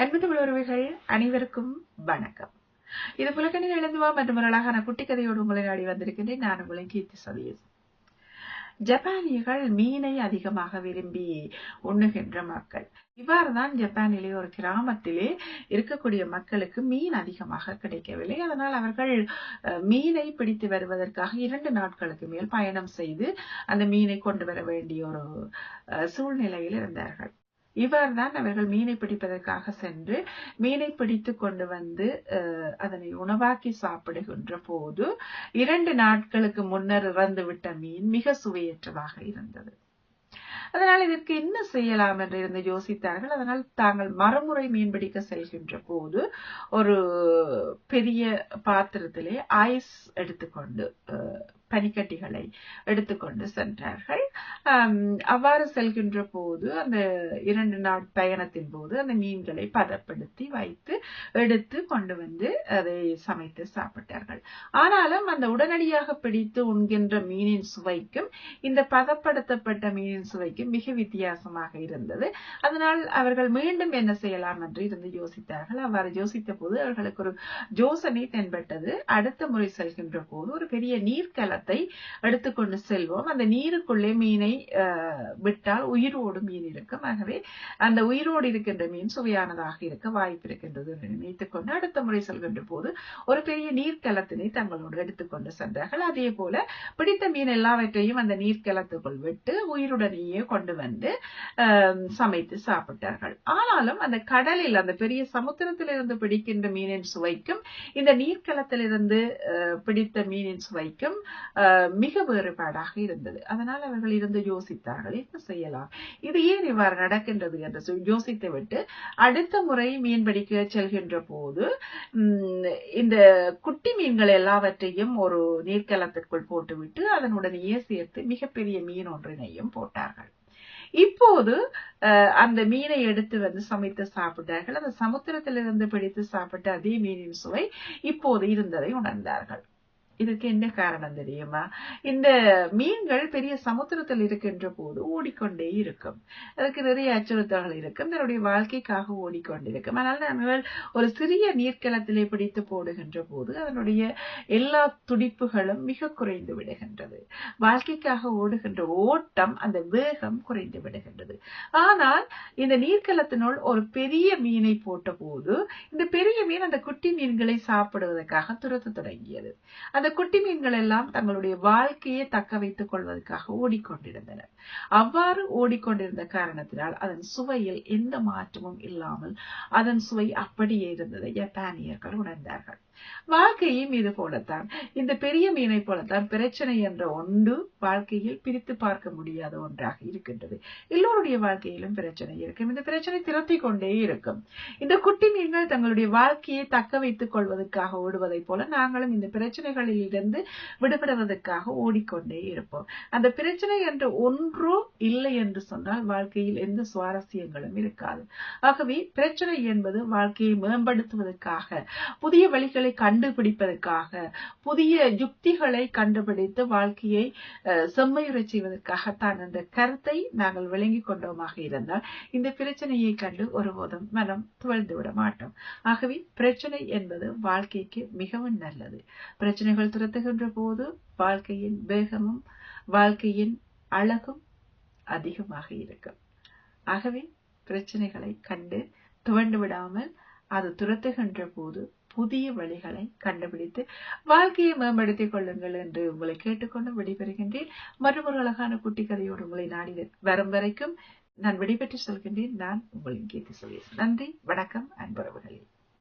அன்பு தமிழ் உறவுகள் அனைவருக்கும் வணக்கம். இது புலக்கணி எழுந்துவா மற்றும் ஒரு அழகான குட்டி கதையோடு உங்களை நாடி வந்திருக்கின்றேன். நான் உங்களை கீர்த்தி சொல்லியது ஜப்பானியர்கள் மீனை அதிகமாக விரும்பி உண்ணுகின்ற மக்கள். இவ்வாறுதான் ஜப்பானிலே ஒரு கிராமத்திலே இருக்கக்கூடிய மக்களுக்கு மீன் அதிகமாக கிடைக்கவில்லை. அதனால் அவர்கள் மீனை பிடித்து வருவதற்காக இரண்டு நாட்களுக்கு மேல் பயணம் செய்து அந்த மீனை கொண்டு வர வேண்டிய ஒரு சூழ்நிலையில் இருந்தார்கள். இவ்வாறுதான் அவர்கள் மீனை பிடிப்பதற்காக சென்று மீனை பிடித்து கொண்டு வந்து அஹ், அதனை உணவாக்கி சாப்பிடுகின்ற போது இரண்டு நாட்களுக்கு முன்னர் இறந்து விட்ட மீன் மிக சுவையற்றதாக இருந்தது. அதனால் இதற்கு என்ன செய்யலாம் என்று இருந்து யோசித்தார்கள். அதனால் தாங்கள் மறுமுறை மீன் பிடிக்க செல்கின்ற போது ஒரு பெரிய பாத்திரத்திலே ஐஸ் எடுத்துக்கொண்டு பனிக்கட்டிகளை எடுத்துக்கொண்டு சென்றார்கள். அவ்வாறு செல்கின்ற போது அந்த இரண்டு நாள் பயணத்தின் போது அந்த மீன்களை பதப்படுத்தி வைத்து எடுத்து கொண்டு வந்து அதை சமைத்து சாப்பிட்டார்கள். ஆனாலும் அந்த உடனடியாக பிடித்து உண்கின்ற மீனின் சுவைக்கும் இந்த பதப்படுத்தப்பட்ட மீனின் சுவை சுவைக்கும் மிக வித்தியாசமாக இருந்தது. அதனால் அவர்கள் மீண்டும் என்ன செய்யலாம் என்று இருந்து யோசித்தார்கள். அவ்வாறு யோசித்த போது அவர்களுக்கு ஒரு யோசனை தென்பட்டது. அடுத்த முறை செல்கின்ற போது ஒரு பெரிய நீர்க்கலத்தை எடுத்துக்கொண்டு செல்வோம். அந்த நீருக்குள்ளே மீனை விட்டால் உயிரோடு மீன் இருக்கும். ஆகவே அந்த உயிரோடு இருக்கின்ற மீன் சுவையானதாக இருக்க வாய்ப்பு இருக்கின்றது என்று நினைத்துக் கொண்டு அடுத்த முறை செல்கின்ற போது ஒரு பெரிய நீர்க்கலத்தினை தங்களோடு எடுத்துக்கொண்டு சென்றார்கள். அதே போல பிடித்த மீன் எல்லாவற்றையும் அந்த நீர்க்கலத்துக்குள் விட்டு உயிருடனேயே கொண்டு வந்து சமைத்து சாப்பிட்டார்கள். ஆனாலும் அந்த கடலில் அந்த பெரிய சமுத்திரத்திலிருந்து பிடிக்கின்ற மீனின் சுவைக்கும் இந்த நீர்க்கலத்திலிருந்து பிடித்த மீனின் சுவைக்கும் மிக வேறுபாடாக இருந்தது. அதனால் அவர்கள் இருந்து யோசித்தார்கள் என்ன செய்யலாம்? இது ஏன் இவ்வாறு நடக்கின்றது என்று யோசித்து விட்டு அடுத்த முறை மீன் பிடிக்க செல்கின்ற போது உம், இந்த குட்டி மீன்கள் எல்லாவற்றையும் ஒரு நீர்க்கலத்திற்குள் போட்டுவிட்டு அதனுடனேயே சேர்த்து மிகப்பெரிய மீன் ஒன்றினையும் போட்டார்கள். இப்போது அஹ், அந்த மீனை எடுத்து வந்து சமைத்து சாப்பிட்டார்கள். அந்த சமுத்திரத்திலிருந்து பிடித்து சாப்பிட்ட அதே மீனின் சுவை இப்போது இருந்ததை உணர்ந்தார்கள். இதுக்கு என்ன காரணம் தெரியுமா? இந்த மீன்கள் பெரிய சமுத்திரத்தில் இருக்கின்ற போது ஓடிக்கொண்டே இருக்கும். அதுக்கு நிறைய அச்சுறுத்தல்கள் இருக்கும். தன்னுடைய வாழ்க்கைக்காக ஓடிக்கொண்டிருக்கும் அதனால நாங்கள் ஒரு சிறிய நீர்க்கலத்திலே பிடித்து போடுகின்ற போது அதனுடைய எல்லா துடிப்புகளும் மிக குறைந்து விடுகின்றது. வாழ்க்கைக்காக ஓடுகின்ற ஓட்டம் அந்த வேகம் குறைந்து விடுகின்றது. ஆனால் இந்த நீர்க்கலத்தினுள் ஒரு பெரிய மீனை போட்ட போது இந்த பெரிய மீன் அந்த குட்டி மீன்களை சாப்பிடுவதற்காக துரத்த தொடங்கியது. அந்த குட்டி மீன்கள் எல்லாம் தங்களுடைய வாழ்க்கையை தக்க வைத்துக் கொள்வதற்காக ஓடிக்கொண்டிருந்தன அவ்வாறு ஓடிக்கொண்டிருந்த காரணத்தினால் அதன் சுவையில் எந்த மாற்றமும் இல்லாமல் அதன் சுவை அப்படியே இருந்ததை ஜப்பானியர்கள் உணர்ந்தார்கள். வாழ்க்கையும் இது போலத்தான். இந்த பெரிய மீனை போலத்தான் பிரச்சனை என்ற ஒன்று வாழ்க்கையில் பிரித்து பார்க்க முடியாத ஒன்றாக இருக்கின்றது. எல்லோருடைய வாழ்க்கையிலும் பிரச்சனை இருக்கும். இந்த பிரச்சனை திரட்டி கொண்டே இருக்கும். இந்த குட்டி மீன்கள் தங்களுடைய வாழ்க்கையை தக்க வைத்துக் கொள்வதற்காக ஓடுவதைப் போல நாங்களும் இந்த பிரச்சனைகளில் இருந்து விடுபடுவதற்காக ஓடிக்கொண்டே இருப்போம். அந்த பிரச்சனை என்ற ஒன்றோ இல்லை என்று சொன்னால் வாழ்க்கையில் எந்த சுவாரஸ்யங்களும் இருக்காது. ஆகவே பிரச்சனை என்பது வாழ்க்கையை மேம்படுத்துவதற்காக புதிய வழிகளை கண்டுபிடிப்பதற்காக புதிய யுக்திகளை கண்டுபிடித்து வாழ்க்கையை செம்மையுறச் செய்வதற்காகத்தான் அந்த கருத்தை நாங்கள் விளங்கிக் கொண்டோமாக இருந்தால் இந்த பிரச்சனையை கண்டு ஒருபோதும் மனம் துவழ்ந்து விட மாட்டோம். ஆகவே பிரச்சனை என்பது வாழ்க்கைக்கு மிகவும் நல்லது. பிரச்சனைகள் துரத்துகின்ற போது வாழ்க்கையின் வேகமும் வாழ்க்கையின் அழகும் அதிகமாக இருக்கும். ஆகவே பிரச்சனைகளை கண்டு துவண்டு விடாமல் அது துரத்துகின்ற போது புதிய வழிகளை கண்டுபிடித்து வாழ்க்கையை மேம்படுத்திக் கொள்ளுங்கள் என்று உங்களை கேட்டுக்கொண்டு விடைபெறுகின்றேன். மற்றும் ஒரு அழகான குட்டி கதையோடு உங்களை நாடி வரும் வரைக்கும் நான் விடைபெற்று சொல்கின்றேன். நான் உங்களின் கீர்த்தி சொல்லி நன்றி வணக்கம் அன்புறவுகளே